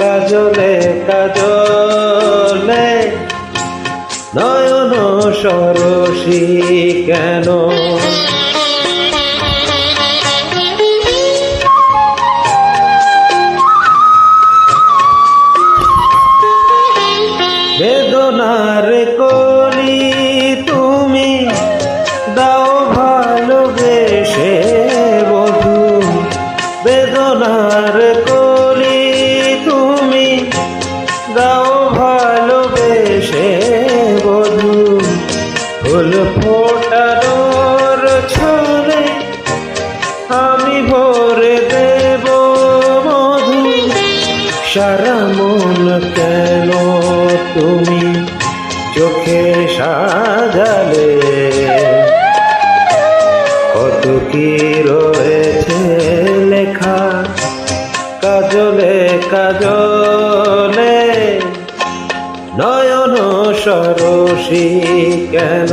কাজলে কাজলে। নয়ন সরসী কেন? বেদনার কলি তুমি দাও ভালোবেসে বধু। বেদনার সারা কেন তুমি চোখে সাজালে? কত কি রয়েছে লেখা কাজলে কাজলে? নয়ন সরসী কেন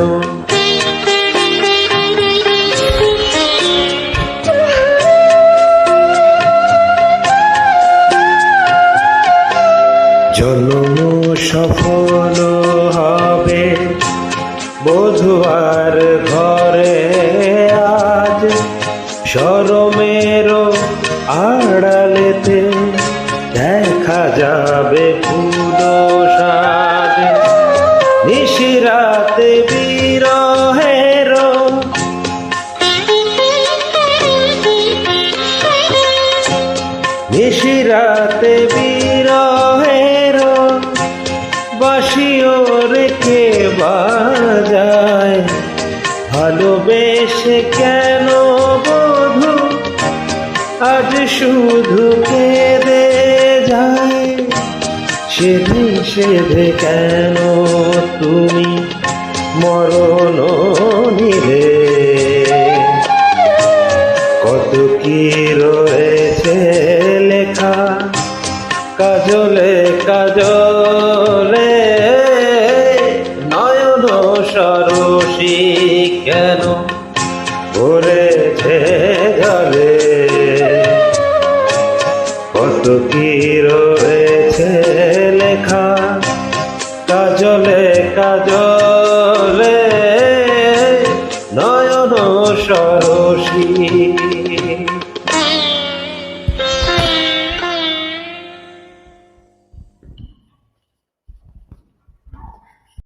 জন্ম সফল হবে। বধুয়ার ঘরে আজ সরমেরও আড়ালেতে দেখা যাবে পুরো সাজ নিশিরাতে বিরহের ভালোবেসে কেন বধু? আজ শুধু কেঁদে যায়। সেধে সেধে কেন তুমি মরণ নিলে? কত কি রয়েছে লেখা? কাজলে কাজলে করেছে জলে কত কি রয়েছে লেখা কাজলে কাজলে নয়ন সরসী